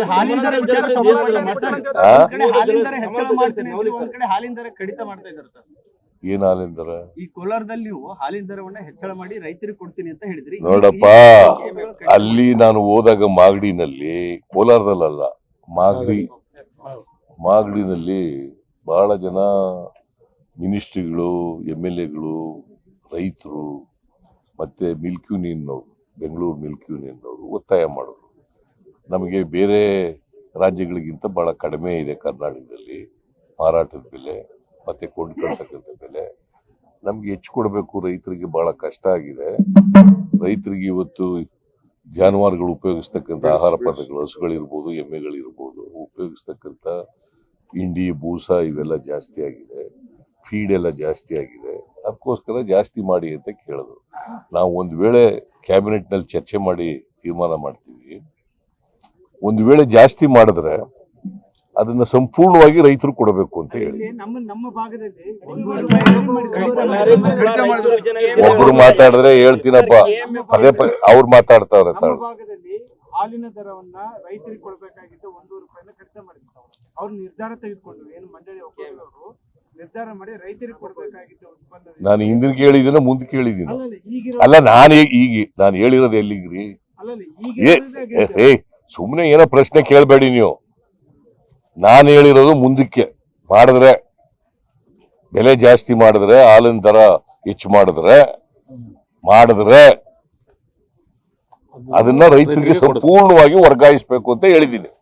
Sir, ಹಾಲಿನ ದರ ಏನ್ ಈ ಕೋಲಾರದಲ್ಲಿ ಹಾಲಿನ ದರವನ್ನ ಹೆಚ್ಚಳ ಮಾಡಿ ರೈತರಿಗೆ ಕೊಡ್ತೀನಿ ಅಂತ ಹೇಳಿದ್ರಿ. ನೋಡಪ್ಪ ಅಲ್ಲಿ ನಾನು ಹೋದಾಗ ಮಾಗಡಿನಲ್ಲಿ ಕೋಲಾರದಲ್ಲ ಮಾಗಡಿ. ಮಾಗಡಿನಲ್ಲಿ ಬಹಳ ಜನ ಮಿನಿಸ್ಟ್ರಿಗಳು ಎಂ ಎಲ್ ಎಗಳು ರೈತರು ಮತ್ತೆ ಮಿಲ್ಕ್ ಯೂನಿಯನ್ ಬೆಂಗಳೂರು ಮಿಲ್ಕ್ ಯೂನಿಯನ್ನವರು ಒತ್ತಾಯ ಮಾಡಿದ್ರು. ನಮಗೆ ಬೇರೆ ರಾಜ್ಯಗಳಿಗಿಂತ ಬಹಳ ಕಡಿಮೆ ಇದೆ ಕರ್ನಾಟಕದಲ್ಲಿ. ಮಾರಾಟದ ಬೆಲೆ ಮತ್ತೆ ಕೊಂಡ್ಕೊಳ್ತಕ್ಕಂಥ ಬೆಲೆ. ನಮ್ಗೆ ಹೆಚ್ಚು ಕೊಡಬೇಕು ರೈತರಿಗೆ ಬಹಳ ಕಷ್ಟ ಆಗಿದೆ. ರೈತರಿಗೆ ಇವತ್ತು ಜಾನುವಾರುಗಳು ಉಪಯೋಗಿಸ್ತಕ್ಕಂಥ ಆಹಾರ ಪದಾರ್ಥಗಳು ಹಸುಗಳಿರ್ಬೋದು ಎಮ್ಮೆಗಳಿರ್ಬೋದು ಉಪಯೋಗಿಸ್ತಕ್ಕಂಥ ಹಿಂಡಿ ಬೂಸ ಇವೆಲ್ಲ ಜಾಸ್ತಿ ಆಗಿದೆ. ಫೀಡ್ ಎಲ್ಲ ಜಾಸ್ತಿ ಆಗಿದೆ. ಅದಕ್ಕೋಸ್ಕರ ಜಾಸ್ತಿ ಮಾಡಿ ಅಂತ ಕೇಳಿದ್ರು. ನಾವು ಒಂದು ವೇಳೆ ಕ್ಯಾಬಿನೆಟ್ನಲ್ಲಿ ಚರ್ಚೆ ಮಾಡಿ ತೀರ್ಮಾನ ಮಾಡ್ತೀವಿ. ಒಂದು ವೇಳೆ ಜಾಸ್ತಿ ಮಾಡಿದ್ರೆ ಅದನ್ನ ಸಂಪೂರ್ಣವಾಗಿ ರೈತರು ಕೊಡಬೇಕು ಅಂತ ಹೇಳಿ. ಒಬ್ರು ಮಾತಾಡಿದ್ರೆ ಹೇಳ್ತೀನಪ್ಪ. ಪದೇ ಪದೇ ಅವ್ರು ಮಾತಾಡ್ತಾರೆ ನಮ್ಮ ಭಾಗದಲ್ಲಿ ಹಾಲಿನ ದರವನ್ನ ರೈತರಿಗೆ ಕೊಡಬೇಕಾಗಿದ್ದು ಒಂದೂವರೆ ರೂಪಾಯಿನ ಕಡಿತ ಮಾಡಿದ್ರು ಅವ್ರು. ನಿರ್ಧಾರ ತೆಗೆದುಕೊಂಡ್ರು. ಏನು ಮಂಡಳಿ ಒಕ್ಕೂಟದವರು ನಿರ್ಧಾರ ಮಾಡಿ ರೈತರಿಗೆ ಕೊಡಬೇಕಾಗಿದ್ದು ಉತ್ಪನ್ನ ನಾನು ಹಿಂದಿನ ಕೇಳಿದೀನ ಮುಂದೆ ಕೇಳಿದ್ದೀನಿ. ಅಲ್ಲ ನಾನು ಈಗ ನಾನು ಹೇಳಿರೋದು ಎಲ್ಲಿಗ್ರಿ? ಅಲ್ಲಲ್ಲ ಏ ಈಗ ಏ ಸುಮ್ಮನೆ ಏನೋ ಪ್ರಶ್ನೆ ಕೇಳಬೇಡಿ ನೀವು. ನಾನು ಹೇಳಿರೋದು ಮುಂದಕ್ಕೆ. ಮಾಡಿದ್ರೆ ಬೆಲೆ ಜಾಸ್ತಿ ಮಾಡಿದ್ರೆ ಹಾಲಿನ ದರ ಹೆಚ್ಚು ಮಾಡಿದ್ರೆ ಮಾಡಿದ್ರೆ ಅದನ್ನ ರೈತರಿಗೆ ಸಂಪೂರ್ಣವಾಗಿ ವರ್ಗಾಯಿಸ್ಬೇಕು ಅಂತ ಹೇಳಿದ್ದೀನಿ.